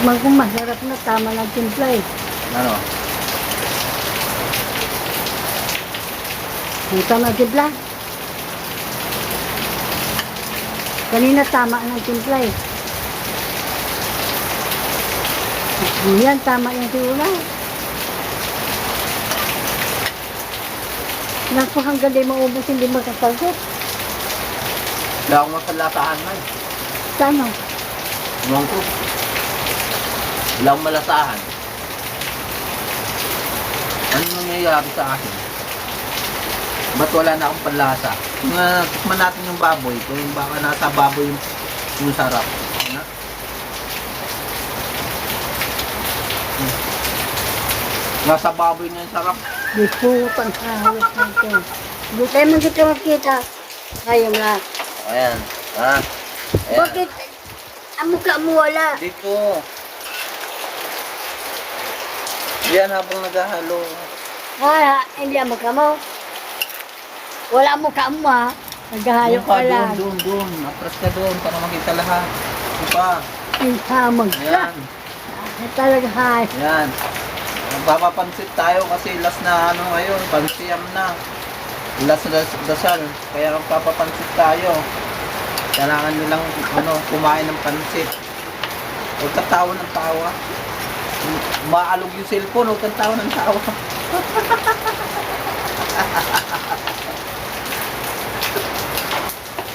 Tikman ko masarap na, tama ng timpla eh. Ano? Ang tama timpla. Kanina tama ng timpla eh. Yan, tama yung tiula. Naku, hanggang di maubos, hindi makakalkot. Wala akong masalasahan na eh. Sano? Ewan ko. Wala akong malasahan. Ano nangyayari sa akin? Ba't wala na akong panlasa? Kung uh, tikman natin yung baboy, kung baka nasa baboy yung, yung sarap. Ano? Hmm. Nasa baboy na yung sarap. Di putang hayop natin. Di tayo magkita makita. Ayaw na. Ayan. Ha? Ayan. Bakit? Ang mukha mo wala. Dito. Yan habang naghahalo. Ah, hindi ang mukha mo. Wala ang mukha mo ha. Naghahayop Doon ka pa, lang. Doon, doon, doon. Atras ka doon para makita lahat. Doon pa. Ang. Ayan. Ah, Talaga hayop. Ayan. Magpapapansit tayo kasi last na ano ngayon, pansiyam na. Last na das- dasal. Kaya magpapapansit tayo. Kailangan nyo lang ano, kumain ng pansit. Huwag ka tawa ng tawa. Maalog yung cellphone, huwag kang tawa ng tawa.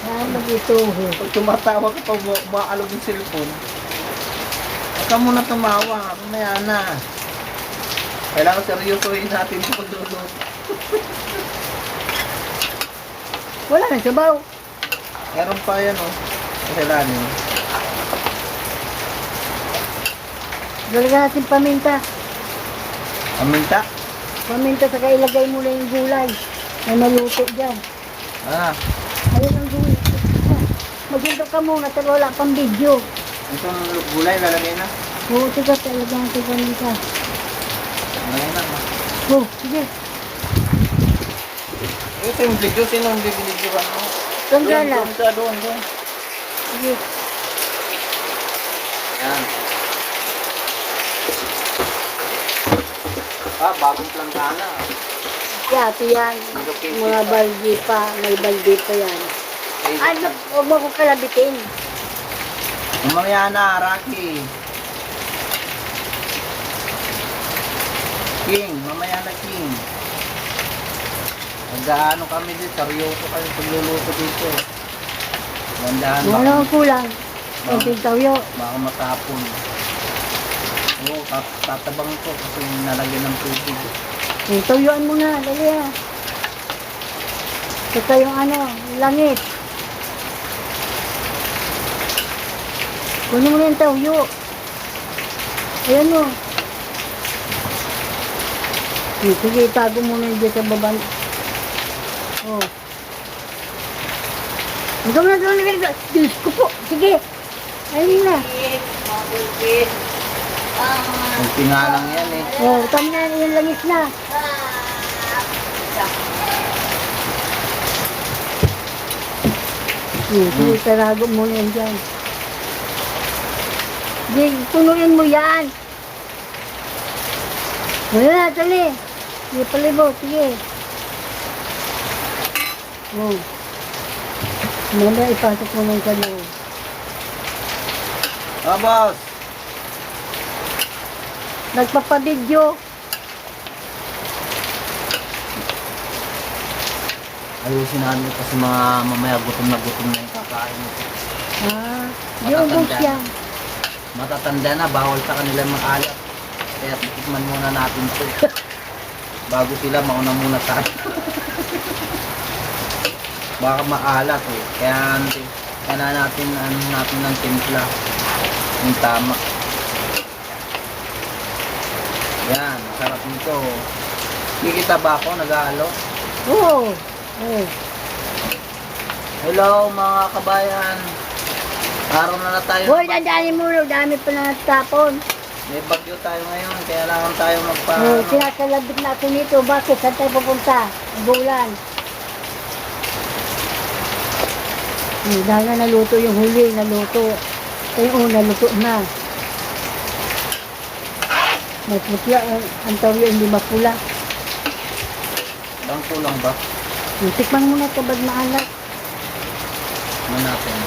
Hamag ito. Pag tumatawa ka ma- maalog yung cellphone, huwag ka muna tumawa. Mamaya na. Kailangan seryosohin natin yung pagluluto. Wala na sabaw. Meron pa yan oh. Kailangan yun. Talaga natin paminta. Aminta? Paminta saka ilagay mo na yung gulay na naluto dyan. Ah, Ayun ang gulay. Maghinto ka muna pero wala pang video. itong gulay lalagay na. Oo, sige, talaga natin paminta. Lalagay na. Oh, sige. Ito yung video, sino ang bibinidyo ba? Doon ka lang. doon doon, doon. Sige. Yan. Ah, bagong plantana. Yati yan. Mga baldi pa. May baldi pa yan. Ano, huwag mo ko kalabitin. Mamaya na, Rocky. King, mamaya na King. Nag-ano kami dito, seryoso kami pagluluto dito. Gandahan baka, ang kulang? Kunting tawyo. baka matapon. Oo, tat tatabang ko kasi nalagyan ng tubig. Eh, tawyoan mo na. Dali ah. Saka yung ano, langit. Kunin mo na yung tawyo. Ayan mo. Eh, Sige, itago mo na dyan sa baba. Oh. Ikaw na doon, ikaw. Diyos ko po. Sige. Ayun na. Ang pingalang yan eh. Oh, tama na yung langis na. Hmm, sige, tarago mo na yan dyan. Sige, tunuin mo yan. Wala, tali. Sige, palibo, sige. Oh. Muna, ipasok mo ng kalaw. Ah, boss! Nagpapadidyo. Ayusin namin kasi mga mamaya gutom na gutom na yung kakain. Ah, yung ubos yan. Matatanda na, bawal sa kanila makalat. Kaya titikman muna natin ito. Bago sila, mauna muna tayo. Baka maalat eh. Kaya, kaya na natin, ano natin ng timpla. Yung tama. Yan, sarap nito. Kikita ba ako? Nag-aalo? Oo. Oh. Hello mga kabayan. Araw na na tayo. Hoy, dadaanin mo, dami pa na tapon. May bagyo tayo ngayon, kaya lang tayo magpa... Oh, sinasalabit na ako nito. Bakit? Saan tayo pupunta? Bulan. Hmm, dahil na naluto yung huli, naluto. Ito yung una, luto na. May putla, ang, ang tawag hindi mapula. Ang kulang ba? Tikman mo na ito, ba't maalat? Natin?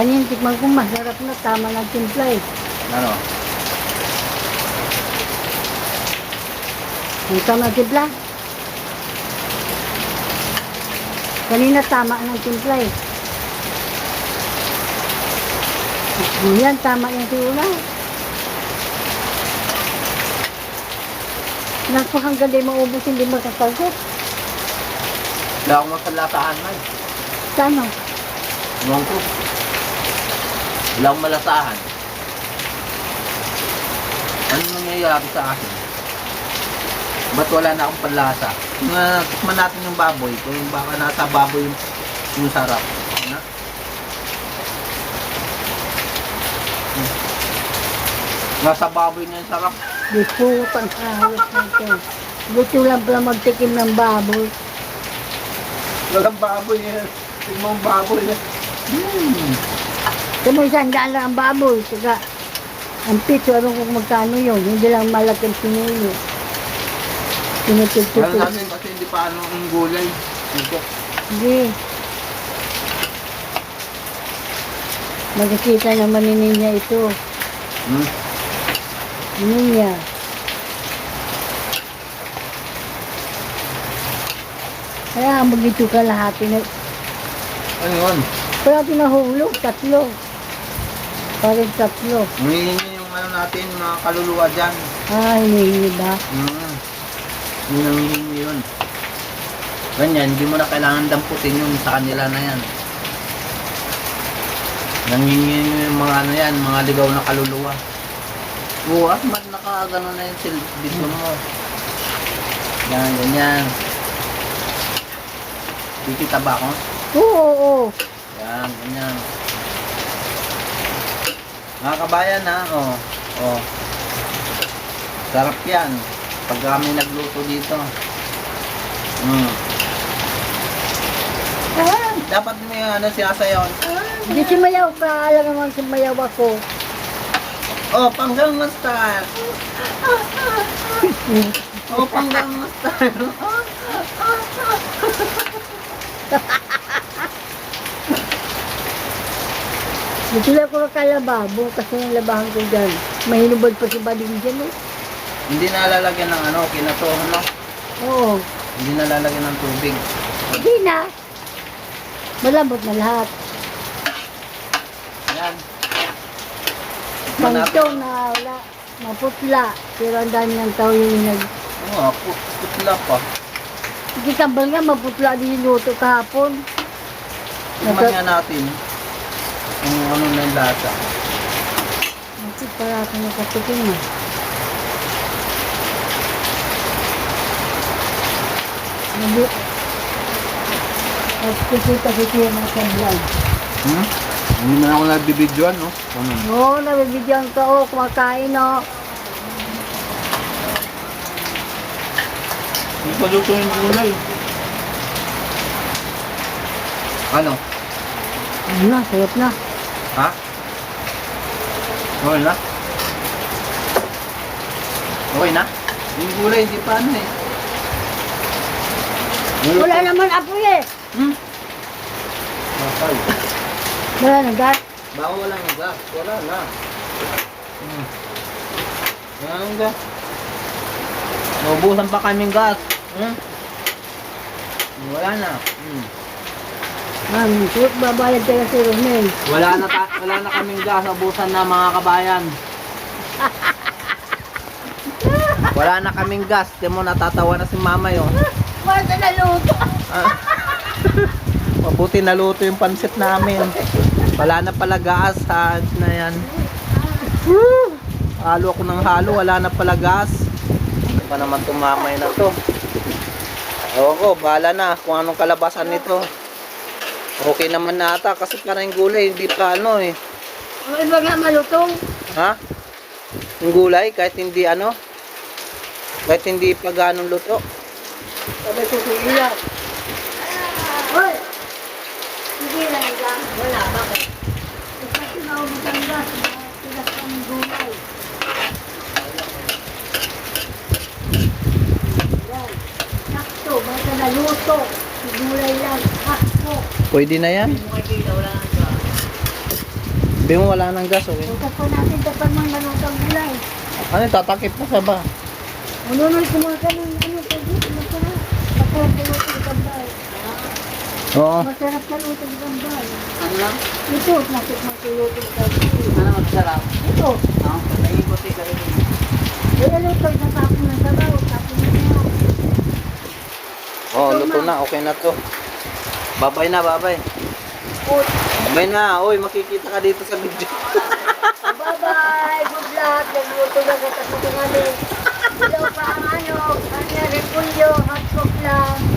Kanina tikman ko, masarap na, tama ng timpla eh. Ano? Tama ng timpla. Kanina tama ng timpla eh. Yan, tama yung tiula. Naku, hanggang di maubos, hindi makakagot. Wala akong masalasahan na. Sana? Ewan ko. Wala akong malasahan. Ano nangyayari sa akin? Ba't wala na akong panlasa? Nga, tikman natin yung baboy. Kung baka nasa baboy yung, yung sarap. Na? Hmm. Nasa baboy na yung sarap. Di putang kahit natin. Buti lang pala magtikim ng baboy. Walang baboy yan. Tingnan mo ang baboy yan. Hmm. Kung may isang daan lang ang baboy, saka ang piso, ano kung magkano yun, hindi lang malaking pinulo. Wala Tinutugtog. natin kasi hindi pa ano ang gulay. Ito. Hindi. Magkikita naman ni Ninya ito. Hmm. Ninya. Kaya magito ka lahat. Na, Ano yun? kaya pinahulog, tatlo. Parang tatlo. Hinihingi yung ano natin, mga kaluluwa dyan. Ah, hinihingi ba? Mm. Yun ang hihingi yun. Ganyan, hindi mo na kailangan damputin yun sa kanila na yan. Nangingi yung mga ano yan, mga ligaw na kaluluwa. At mat nakagano na yung silbito mo. Yan, ganyan. Kikita ba ako? Oo, oo, oo. Yan, ganyan. Mga kabayan ha, oh. Oh. Sarap yan. Pag kami nagluto dito. Mm. Ah, dapat may ano sinasayaw. Hindi si Mayaw pa, alam naman si Mayaw ako. Oh, panggang style. Oh, panggang na style. Dito lang ko kalababo kasi yung labahan ko dyan. Mahinubad pa si Bading dyan eh. Hindi nalalagyan ng ano, kinatohan no? Oo. Hindi nalalagyan ng tubig. Hindi na. Malambot na lahat. Yan. Santo na wala. Maputla. Pero ang dami ng tao yung nag... Oh, put putla pa. Hindi tambal nga, maputla din yung luto kahapon. Tingnan nga natin kung ano na yung lasa. Kasi para ako nakatikim na. Nabi... At kikita ko siya na sa vlog. Hmm? Hindi na ako nagbibidyoan, no? Ano? Oo, nabibigyan ka o, kumakain o. Hindi pa luto yung gulay. Ano? Ano na, sarap na. Ha? Okay na? Okay na? Yung gulay, hindi pa ano eh. Wala naman apoy eh. Hmm? Okay. Wala na gas. Baka wala ng gas. Wala na. Hmm. Wala ng gas. Naubusan pa kaming gas. Hmm? Wala na. Hmm. Ma'am, suot babayad tayo si Romel. Wala na ta wala na kaming gas. Naubusan na mga kabayan. Wala na kaming gas. Di mo natatawa na si mama yun. Basta naluto. Ah. Mabuti naluto yung pansit namin. Wala na pala gas ha na yan. Woo! Halo ako ng halo, wala na pala gas. Ano pa naman tumamay na to? Ewan ko, bahala na kung anong kalabasan nito. Okay naman nata kasi parang gulay, hindi pa ano eh. Ang iba nga malutong. Ha? Yung gulay, kahit hindi ano, kahit hindi pa ganong luto. Sabi ko lang lang. Wala, bakit? Kasi na ako maganda, tigas ng gulay. Sakto, basta naluto. Gulay lang, sakto. Pwede na yan? Hindi mo wala ng gas, okay? Tutas pa natin dapat mga nanotang gulay. Ano, tatakip pa sa ba? Ano, ano, kumakain ng ano, pwede, ano, pwede, pwede, pwede, pwede, pwede, Oo. Masarap ka luto ng gambay. Ano lang? Ito, masarap magluto ng gambay. Ano magsarap? Ito, Ah, patayin ka rin. kaya luto sa tapo ng sabaw, tapo na niya. Oh, luto na. Okay na to. Babay na, babay. Good. Babay na. Uy, makikita ka dito sa video. Bye-bye, good luck. Nagluto na sa tapo ng ano. Hello pa ang ano, kanya repulyo, hot cook lang.